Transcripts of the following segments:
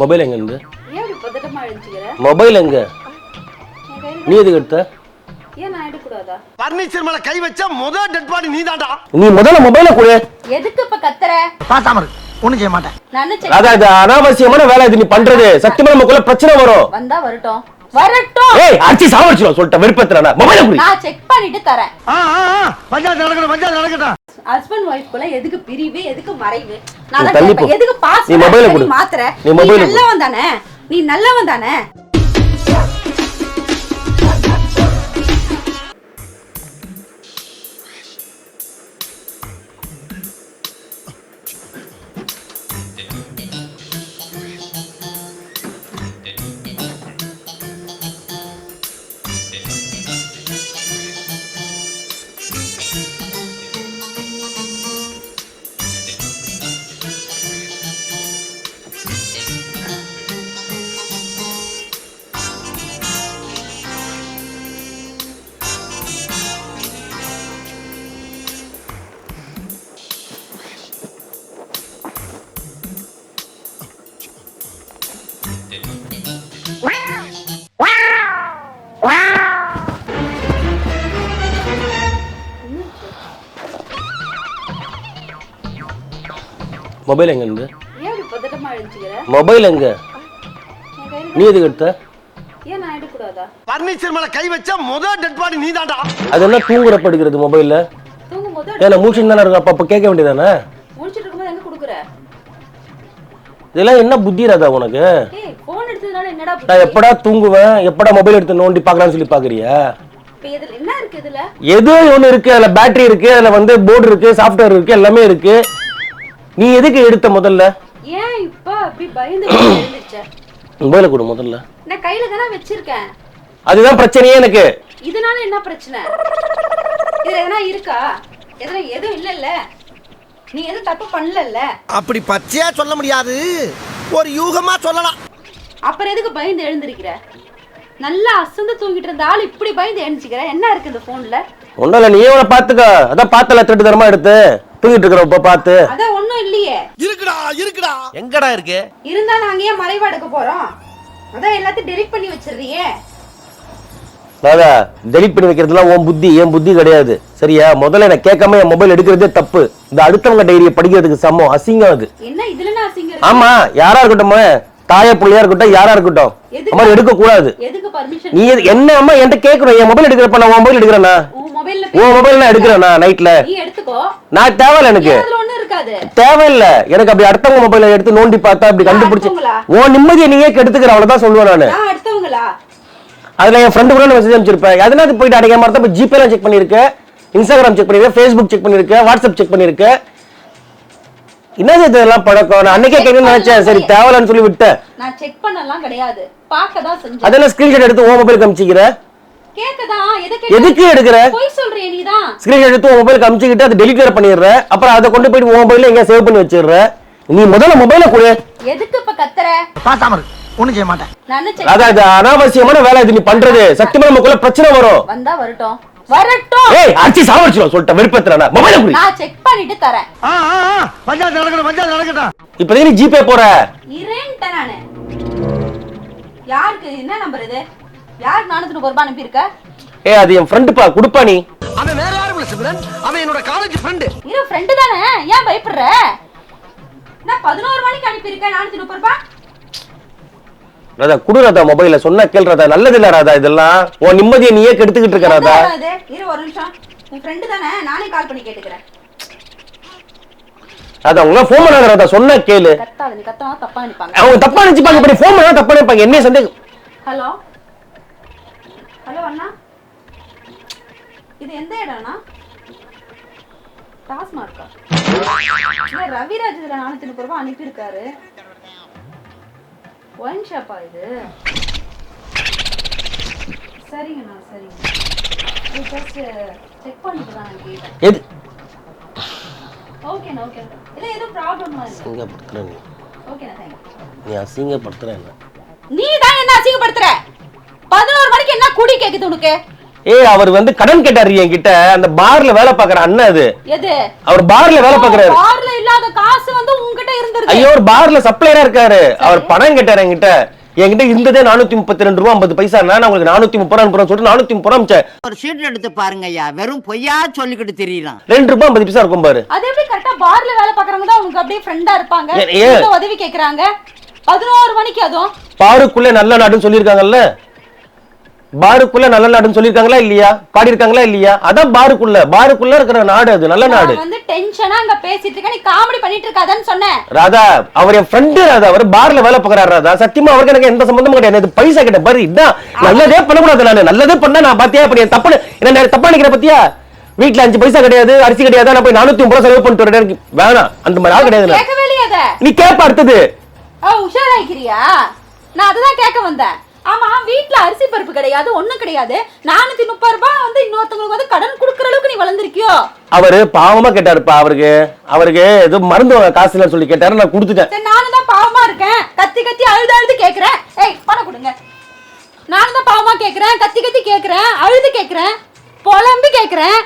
Mobile எங்க இருந்து? Mobile எங்க? நீ எதுக்கு எடுத்த? பர்னிச்சர் மேல கை வச்ச முதல் டெட் பாடி நீதான்டா. நீ முதல்ல மொபைல கொடு. எதுக்கு இப்ப கத்துற? பாசாம இரு. ஒண்ணும் செய்ய மாட்டேன். இது அனாவசியமான வேலை இது நீ பண்றது. சத்தியமா நமக்குள்ள பிரச்சனை வரும். வந்தா வரட்டும். வரட்டும். ஏய் அடிச்சு சாவடிச்சிடும் சொல்லிட்ட விருப்பத்துல மொபைல குடி. நான் செக் பண்ணிட்டு தரேன். ஆ ஆ பஞ்சாயத்து நடக்கட்டும் பஞ்சாயத்து நடக்கட்டும். ஹஸ்பண்ட் ஒய்ஃப்குள்ள எதுக்கு பிரிவு எதுக்கு மறைவு? நான். எதுக்கு பாஸ் நீ mobile கொடு. மாத்துற? நீ கொடு. நல்லவன் தானே? நீ நல்லவன் தானே? மொபைல் எங்க இருந்து? மொபைல் எங்க? நீ எதுக்கு எடுத்த? பர்னிச்சர் மேல கை வச்ச முதல் டெட் பாடி நீதான்டா. அது என்ன தூங்குறப்ப எடுக்கிறது மொபைல்ல ஏன்னா மூச்சு தானே இருக்கும் அப்ப அப்ப கேட்க வேண்டியதானே? முடிச்சிட்டு இருக்கும்போது எங்க குடுக்குற? இதெல்லாம் என்ன புத்தி ராதா உனக்கு ஏய் போன் எடுத்ததுனால என்னடா நான்? எப்படா தூங்குவேன்? எப்படா மொபைல் எடுத்து நோண்டி பார்க்கலாம்னு சொல்லி பாக்குறியா இதுல என்ன இருக்கு அதுல பேட்டரி இருக்கு அதுல வந்து போர்டு இருக்கு சாஃப்ட்வேர் இருக்கு எல்லாமே இருக்கு. நீ எதுக்கு எடுத்த முதல்ல? ஏன் இப்ப அப்படி பயந்து கொடு முதல்ல. நான் கையில தானே வச்சிருக்கேன். அதுதான் பிரச்சனையே எனக்கு. இதனால என்ன பிரச்சனை? இதுல எதனா இருக்கா? எதனா எதுவும் இல்லல்ல. நீ எதுவும் தப்பு பண்ணலல்ல? அப்படி பச்சையா சொல்ல முடியாது. ஒரு யூகமா சொல்லலாம். அப்புறம் எதுக்கு பயந்து எழுந்திருக்கிற? நல்லா அசந்து தூங்கிட்டு இருந்த ஆள் இப்படி பயந்து எழுந்துக்கிற என்ன இருக்கு இந்த போன்ல ஒன்றும் இல்லை நீயே உன பார்த்துக்க? அதான் பார்த்தல திருட்டு தரமா எடுத்து தூங்கிட்டு இருக்கிறப்ப பார்த்து. அதான் ஒண்ணும் இல்லையே. இருக்குடா இருக்குடா. எங்கடா இருக்கு? இருந்தா நாங்க ஏன் மறைவா எடுக்க போறோம். அதான் எல்லாத்தையும் டெலிட் பண்ணி வச்சிடுறியே. ராதா டெலிட் பண்ணி வைக்கிறதுலாம் உன் புத்தி என் புத்தி கிடையாது. சரியா? முதல்ல என்ன கேட்காம என் மொபைல் எடுக்கிறதே தப்பு. இந்த அடுத்தவங்க டைரியை படிக்கிறதுக்கு சமம் அசிங்கம் அது. என்ன இதுல அசிங்கம் இருக்கு? ஆமா யாரா இருக்கட்டும். தாய பிள்ளையா இருக்கட்டும் யாரா இருக்கட்டும்? அம்மா எடுக்க கூடாது நீ என்ன அம்மா என்கிட்ட கேட்கணும்? என் மொபைல் எடுக்கிறப்ப நான் உன் மொபைல் எடுக்கிறேன்னா உன் மொபைல் நான் எடுக்கிறேன்னா நைட்ல நான் தேவையில்ல எனக்கு. தேவையில்ல. எனக்கு அப்படி அடுத்தவங்க மொபைல எடுத்து நோண்டி பார்த்தா அப்படி கண்டுபிடிச்சு? உன் நிம்மதியை நீயே கெடுத்துக்கிற அவ்வளவுதான் சொல்லுவேன் நானு. அதுல என் ஃப்ரெண்டு கூட மெசேஜ் அனுப்பிச்சிருப்பேன். அதனால அது போயிட்டு அடையாம இருந்தா ஜிபே எல்லாம் செக் பண்ணிருக்கேன் இன்ஸ்டாகிராம் செக் பண்ணிருக்கேன் ஃபேஸ்புக் செக் பண்ணிருக்கேன் வாட்ஸ்அப் செக் பண்ணிருக்கேன் என்னது இதெல்லாம் பழக்கம்? நான் அன்னைக்கே கேட்கணும்னு நினைச்சேன். சரி தேவையில்லன்னு சொல்லி விட்டேன் நான் செக் பண்ணலாம் கிடையாது. பார்க்க தான் செஞ்சேன். அதெல்லாம் ஸ்கிரீன்ஷாட் எடுத்து உன் மொபைல் காமிச்சிக்கிற கேக்கதான் எதுக்கு எதுக்கு எடுக்கிற? போய் சொல்றியே நீதான். ஸ்கிரீன்ஷாட் எடுத்து உன் மொபைல் காமிச்சிக்கிட்டு அதை டெலிட் வேற பண்ணிடுற. அப்புறம் அதை கொண்டு போயிட்டு உன் மொபைல்ல எங்கேயா சேவ் பண்ணி வச்சிடுற. நீ முதல்ல மொபைலை கொடு. எதுக்கு இப்ப கத்துற? பாசாம இரு. ஒண்ணும் செய்ய மாட்டேன். நான் அனாவசியமான வேலை இது. நீ பண்றது. சத்தியமா நமக்குள்ள பிரச்சனை வரும். வந்தா வரட்டும். வரட்டும். ஏய் அடிச்சு சாவடிச்சிடும் சொல்லிட்ட விருப்பத்துல மொபைலை குடி. நான் செக் பண்ணிட்டு தரேன். ஆ ஆ ஆ, பஞ்சாயத்து நடக்கட்டும் பஞ்சாயத்து நடக்கட்டும். இப்போதைக்கு நீ ஜிபே போற? இரேன்ட்ட நானு. யாருக்கு என்ன நம்பர் இது? யாருக்கு நானூத்தி முப்பது ரூபாய் அனுப்பியிருக்க? ஏய் அது என் ஃப்ரெண்டுப்பா குடுப்பா நீ. அவன் வேற யாரும் இல்ல சிம்ரன்? அவன் என்னோட காலேஜ் ஃப்ரெண்டு இரு ஃப்ரெண்டு தானே. ஏன் பயப்படுற? நான் பதினோரு மணிக்கு அனுப்பியிருக்கேன் நானூத்தி முப்பது ரூபாய். ராதா குடு ராதா மொபைல சொன்னா கேள் ராதா. நல்லது இல்ல ராதா இதெல்லாம். உன் நிம்மதியை நீயே கெடுத்துக்கிட்டு இருக்க ராதா. இது. இரு ஒரு நிமிஷம். உன் ஃப்ரெண்டு தானே? நானே கால் பண்ணி கேட்டுக்கிறேன். ராதா உங்க ஃபோன் பண்ணாத ராதா. சொன்னா கேளு. கத்தாத நீ கத்தவா தப்பா நினைப்பாங்க. அவங்க தப்பா நினைச்சுப்பாங்க. இப்படி ஃபோன் பண்ணா தப்பா நினைப்பாங்க. என்ன சந்தேகம் ஹலோ? ஹலோ அண்ணா. இது எந்த இடம்னா டாஸ்மார்க்கா? ரவிராஜ் இதுல நானூத்தி முப்பது ரூபாய் அனுப்பியிருக்காரு. ஒயின் ஷாப்பா இது? சரிங்கண்ணா சரிங்க. ஜஸ்ட் செக் பண்ணிட்டு தான் நான் கேட்டேன். எது? ஓகேண்ணா ஓகேண்ணா இல்லை எதுவும் ப்ராப்ளம்லாம் இல்லை அசிங்கப்படுத்துற நீ. ஓகேண்ணா தேங்க்யூ நீ அசிங்கப்படுத்துற என்ன? நீ தான் என்ன அசிங்கப்படுத்துற? பதினோரு மணிக்கு என்ன குடி கேக்குது உனக்கு? ஏய் அவர் வந்து கடன் கேட்டாரு என்கிட்ட. அந்த பார்ல வேலை பாக்குற அண்ணன் அது. எது? அவர் பார்ல வேலை பாக்குறாரு பார்ல இல்லாத காசு வந்து இருந்திருக்கு. ஐயோ ஒரு பார்ல சப்ளையரா இருக்காரு. அவர் பணம் கேட்டாரு என்கிட்ட. என்கிட்ட இருந்ததே நானூத்தி முப்பத்தி ரெண்டு ரூபா ஐம்பது பைசா. நான் உங்களுக்கு நானூத்தி முப்பது ரூபா சொல்லிட்டு நானூத்தி முப்பது ரூபா ஒரு சீட் எடுத்து பாருங்க ஐயா. வெறும் பொய்யா சொல்லிக்கிட்டு தெரியலாம் ரெண்டு ரூபாய் ஐம்பது பைசா இருக்கும் பாரு. அது எப்படி கரெக்டா பார்ல வேலை பாக்குறவங்க தான் உனக்கு அப்படியே ஃப்ரெண்டா இருப்பாங்க? உதவி கேக்குறாங்க? பதினோரு மணிக்கு அதுவும். பாருக்குள்ள நல்ல நாடுன்னு சொல்லியிருக்காங்கல்ல. பாருக்குள்ள நல்ல நாடுன்னு சொல்லியிருக்காங்களா இல்லையா? பாடியிருக்காங்களா இல்லையா? அதான் பாருக்குள்ள. பாருக்குள்ள இருக்கிற நாடு அது நல்ல நாடு. வந்து டென்ஷனா அங்க பேசிட்டு இருக்கேன். நீ காமெடி பண்ணிட்டு இருக்காதன்னு சொன்னேன். ராதா அவர் என் ஃப்ரெண்டு ராதா. அவர் பார்ல வேலை பார்க்கறாரு ராதா. சத்தியமா அவருக்கு எனக்கு எந்த சம்பந்தமும் கிடையாது. எனக்கு பைசா கிட்ட பாரு இதான். நல்லதே பண்ணக்கூடாது நானு. நல்லதே பண்ணா நான் பாத்தியா? அப்படி தப்பு என்ன தப்பா நினைக்கிற பத்தியா? வீட்ல அஞ்சு பைசா கிடையாது அரிசி கிடையாது. நான் போய் நானூத்தி ரூபா செலவு பண்ணிட்டு வரேன். வேணாம். அந்த மாதிரி ஆள் கிடையாது. நீ கேப்ப அடுத்தது. உஷாராயிக்கிறியா? நான் அதுதான் கேட்க வந்தேன். ஆமா வீட்ல அரிசி பருப்பு கிடையாது ஒண்ணும் கிடையாது. நானூத்தி முப்பது ரூபாய் வந்து இன்னொருத்தவங்களுக்கு வந்து கடன் குடுக்கற அளவுக்கு நீ வளர்ந்திருக்கியோ? அவரு பாவமா கேட்டாருப்பா அவருக்கு. அவருக்கு ஏதோ மருந்து வாங்க காசு இல்லைன்னு சொல்லி கேட்டாரு நான் கொடுத்துட்டேன். சரி நானும் தான் பாவமா இருக்கேன். கத்தி கத்தி அழுது அழுது கேக்குறேன். ஏய் பணம் கொடுங்க. நானும் தான் பாவமா கேக்குறேன். கத்தி கத்தி கேக்குறேன். அழுது கேக்குறேன். புலம்பி கேக்குறேன்.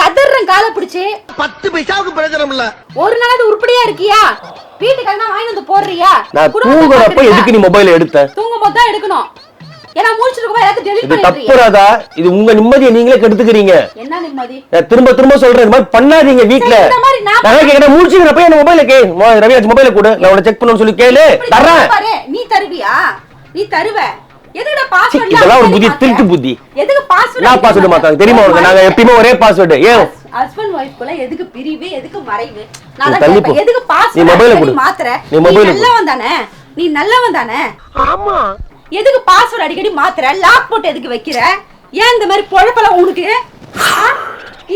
கதறேன் காலை பிடிச்சு. பத்து பைசாவுக்கு பிரயோஜனம் இல்ல. ஒரு நாளாவது உருப்படியா இருக்கியா? வீட்டுக்கு எல்லாம் வாங்கி வந்து போடுறியா? நான் தூங்குறப்ப? எதுக்கு நீ மொபைல் எடுத்த? தூங்கும் போது தான் எடுக்கணும். ஏன்னா முடிச்சிட்டு இருக்கும் எல்லாத்தையும் டெலிட் இது பண்ணிடுறீங்க இது உங்க நிம்மதியை நீங்களே கெடுத்துக்கிறீங்க. என்ன நிம்மதி? நான் திரும்ப திரும்ப சொல்றேன் இந்த மாதிரி பண்ணாதீங்க வீட்ல. சரி, இந்த மாதிரி நான் நான் கேக்குறேன் முடிச்சுக்கிறப்ப என் மொபைல கே ரவிராஜ் மொபைல கொடு. நான் உன்னை செக் பண்ணணும்னு சொல்லி கேளு. இப்படி பாரு, நீ தருவியா? நீ தருவ. எதுக்குடா சி, பாஸ்வேர்ட் இதெல்லாம் ஒரு புத்தி திருட்டு புத்தி. எதுக்கு பாஸ்வேர்ட் நான் பாஸ்வேர்டு மாத்தாங்க தெரியுமா உனக்கு? நாங்க எப்பயுமே ஒரே பாஸ்வேர்டு ஏன் ஹஸ்பண்ட் ஒய்ஃப்குள்ள எதுக்கு பிரிவு எதுக்கு மறைவு? நீ நான். எதுக்கு நீ அடிக்கடி கொடு. மாத்துற? நீ நீ. நல்லவன் தானே? நீ நல்லவன் தானே? ஆமா. எதுக்கு பாஸ்வேர்ட் அடிக்கடி மாத்துற? லாக் போட்டு எதுக்கு வைக்கிற? ஏன் இந்த மாதிரி பொழப்பெல்லாம் உனக்கு?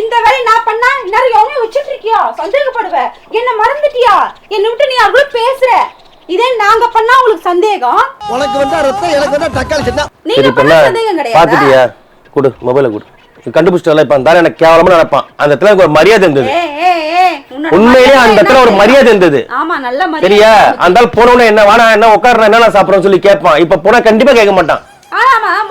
இந்த வேலை நான் பண்ணா இந்நேரம் எவனையும் வச்சுட்டு இருக்கியா? சந்தேகப்படுவ. என்ன மறந்துட்டியா? என்னை விட்டு நீ அவ்வளவு பேசுற? இதே நாங்க பண்ணா உங்களுக்கு சந்தேகம்? உனக்கு வந்தா ரத்தம் எனக்கு வந்தா தக்காளி நீங்க பண்ணா சந்தேகம் கிடையாது? பாத்துட்டியா? கொடு மொபைல கொடு. நீ கண்டுபிடிச்சிட்டல இப்ப அந்த எனக்கு கேவலமா நினைப்பான். அந்த இடத்துல எனக்கு ஒரு மரியாதை இருந்தது. மரியாதை அந்த இடத்துல ஒரு? மரியாதை இருந்தது. சரியா? அந்த போனவன என்ன வேணா என்ன உட்கார்றா என்ன நான் சாப்பிடுறேன்னு சொல்லி கேட்பான். இப்ப போனா கண்டிப்பா கேட்க மாட்டான்.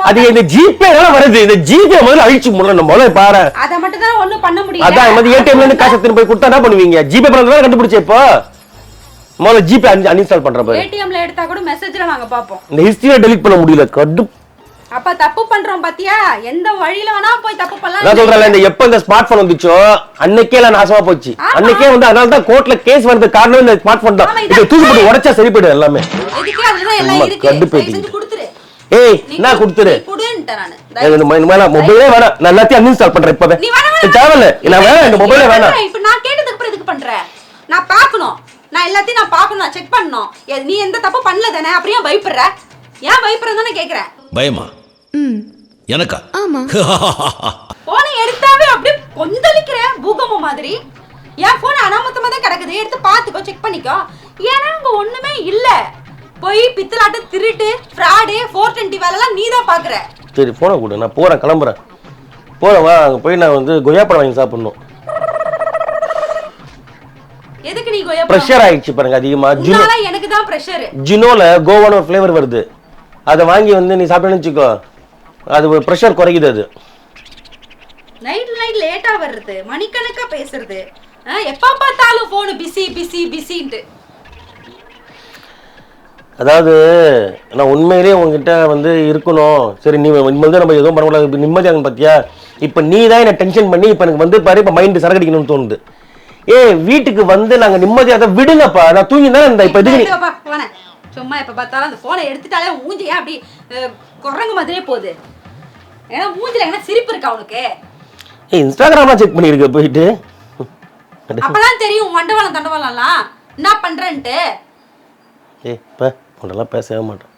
அது இந்த ஜிபே வருது. இந்த ஜிபே முதல்ல அழிச்சு முதல்ல முதல்ல பாரு. அத மட்டும் தான் ஒண்ணும் பண்ண முடியல. அதான் ஏடிஎம்ல இருந்து காசு போய் கொடுத்தா என்ன பண்ணுவீங்க? ஜிபே பண்ணதான் கண்டுபிடிச்ச இப்போ? முதல்ல ஜிபே அன்இன்ஸ்டால் பண்ற பாரு. ஏடிஎம்ல எடுத்தா கூட மெசேஜ்ல நாங்க பாப்போம் இந்த ஹிஸ்டரியை டெலீட் பண்ண முடியல. கடு அப்ப தப்பு பண்றோம் பாத்தியா? எந்த வழியில வேணா போய் தப்பு நான் பண்ணலாம் சொல்றேன் இந்த எப்ப இந்த ஸ்மார்ட் போன் வந்துச்சோ அன்னைக்கே எல்லாம் நாசமா போச்சு. அன்னைக்கே வந்து அதனால தான் கோர்ட்ல கேஸ் வரது காரணம் இந்த ஸ்மார்ட் போன் தான். இதை தூக்கி போட்டு உடைச்சா சரி போயிடும் எல்லாமே. எதுக்கே அதுதான் எல்லாம் இருக்கு. செஞ்சு கொடுத்துரு. ஏய் என்ன கொடு- கொடுத்துரு. நானு. மொபைலே வேணாம். நான் எல்லாத்தையும் அன்இன்ஸ்டால் பண்றேன் இப்பவே. தேவையில்ல. நான் வேணாம் இந்த மொபைலே வேணாம். பண்றேன். இப்ப நான் கேட்டதுக்கு அப்புறம் எதுக்கு பண்ற? நான் பார்க்கணும். நான் எல்லாத்தையும் நான் பார்க்கணும் நான் செக் பண்ணணும். நீ எந்த தப்பு பண்ணல தானே? அப்புறம் ஏன் பயப்படுற? ஏன் பயப்படுறதுன்னு தானே கேக்குறேன். பயமா? எனக்கா? போனை எடுத்தாவே அப்படியே கொந்தளிக்கிற பூகம்பம் மாதிரி. என் போன் அனாமத்தமா தான் கிடக்குது. எடுத்து பார்த்துக்கோ செக் பண்ணிக்கோ. ஏன்னா அங்க ஒண்ணுமே இல்ல. போய் பித்தலாட்ட திருட்டு ஃப்ராடு ஃபோர் டுவெண்ட்டி வேலைலாம் நீ தான் பாக்குற. சரி போனை கொடு. நான் போறேன் கிளம்புறேன். போறேன் வா. அங்க போய் நான் வந்து கொய்யா பழம் வாங்கி சாப்பிடணும். எதுக்கு நீ கொய்யா ப்ரெஷர் ஆயிடுச்சு பாருங்க அதிகமா. ஜினோ எனக்கு தான் ப்ரெஷர் ஜினோல கோவான ஒரு ஃப்ளேவர் வருது. அதை வாங்கி வந்து நீ சாப்பிட்டேன்னு வச்சுக்கோ. அது ப்ரெஷர் குறைக்குது அது. நைட் நைட் லேட்டா வர்றது. மணிக்கணக்கா பேசுறது. எப்ப பார்த்தாலும் போன் பிஸி பிஸி பிஸின்ட்டு அதாவது நான் உண்மையிலேயே உங்ககிட்ட வந்து இருக்கணும். சரி நீ நிம்மதியாக நம்ம எதுவும் பண்ணக்கூடாது நிம்மதியாக பார்த்தியா இப்போ நீ தான் என்ன டென்ஷன் பண்ணி இப்போ எனக்கு வந்து பாரு இப்போ மைண்டு சரக்கடிக்கணும்னு தோணுது. ஏய் வீட்டுக்கு வந்து நாங்கள் நிம்மதியாக விடுங்கப்பா. நான் தூங்கி தான் இந்த இப்போ எதுக்கு சும்மா எப்ப பார்த்தாலும் அந்த போனை எடுத்துட்டாலே மூஞ்சி ஏன் அப்படி குரங்கு மாதிரியே போகுது. ஏன்னா மூஞ்சில என்ன சிரிப்பு இருக்கா உனக்கு? ஏய் இன்ஸ்டாகிராம்லாம் செக் பண்ணியிருக்க போயிட்டு. அப்பதான் தெரியும் மண்டவளம் தண்டவளம்லாம். என்ன பண்றேன்ட்டு? ஏய் இப்போ உன்னெல்லாம் பேசவே மாட்டேன்.